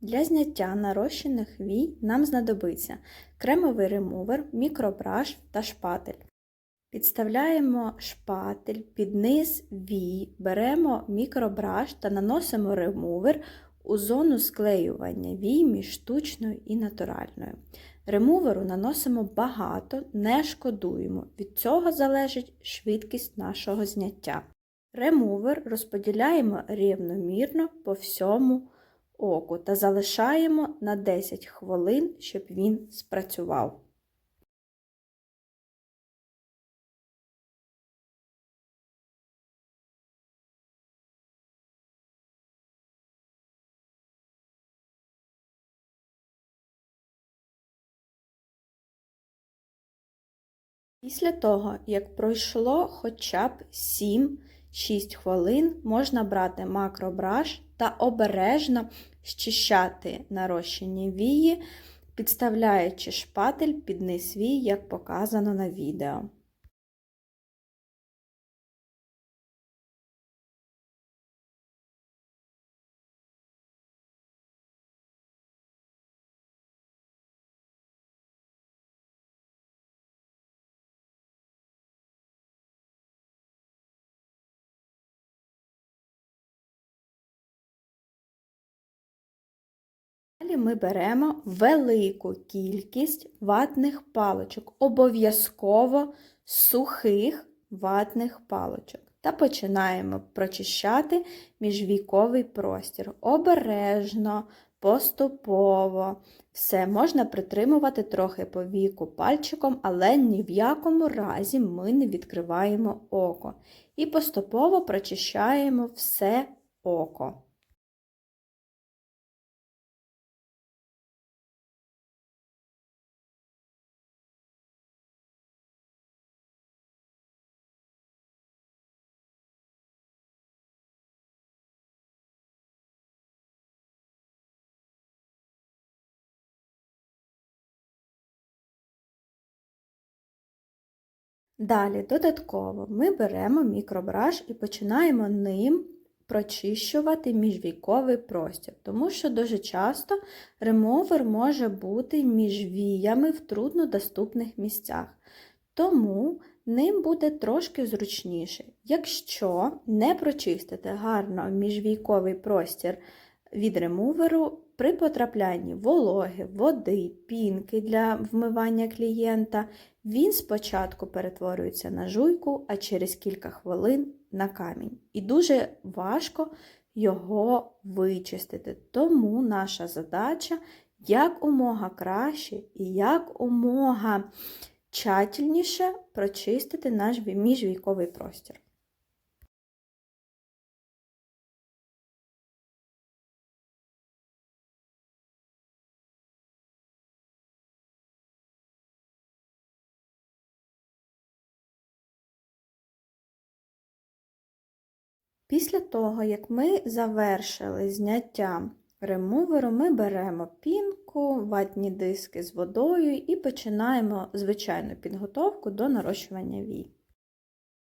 Для зняття нарощених вій нам знадобиться кремовий ремувер, мікробраш та шпатель. Підставляємо шпатель під низ вій, беремо мікробраш та наносимо ремувер у зону склеювання вій між штучною і натуральною. Ремуверу наносимо багато, не шкодуємо. Від цього залежить швидкість нашого зняття. Ремувер розподіляємо рівномірно по всьому оку та залишаємо на 10 хвилин, щоб він спрацював. Після того, як пройшло хоча б 7-6 хвилин, можна брати макробраш та обережно щищати нарощені вії, підставляючи шпатель під низ вій, як показано на відео. Далі ми беремо велику кількість ватних паличок, обов'язково сухих ватних паличок. Та починаємо прочищати міжвійковий простір. Обережно, поступово. Все можна притримувати трохи по віку пальчиком, але ні в якому разі ми не відкриваємо око. І поступово прочищаємо все око. Далі, додатково, ми беремо мікробраш і починаємо ним прочищувати міжвійковий простір, тому що дуже часто ремовер може бути між віями в труднодоступних місцях. Тому ним буде трошки зручніше. Якщо не прочистити гарно міжвійковий простір від ремуверу, при потраплянні вологи, води, пінки для вмивання клієнта, він спочатку перетворюється на жуйку, а через кілька хвилин на камінь. І дуже важко його вичистити. Тому наша задача як умога краще і як умога тщательніше прочистити наш міжвійковий простір. Після того, як ми завершили зняття ремуверу, ми беремо пінку, ватні диски з водою і починаємо звичайну підготовку до нарощування вій.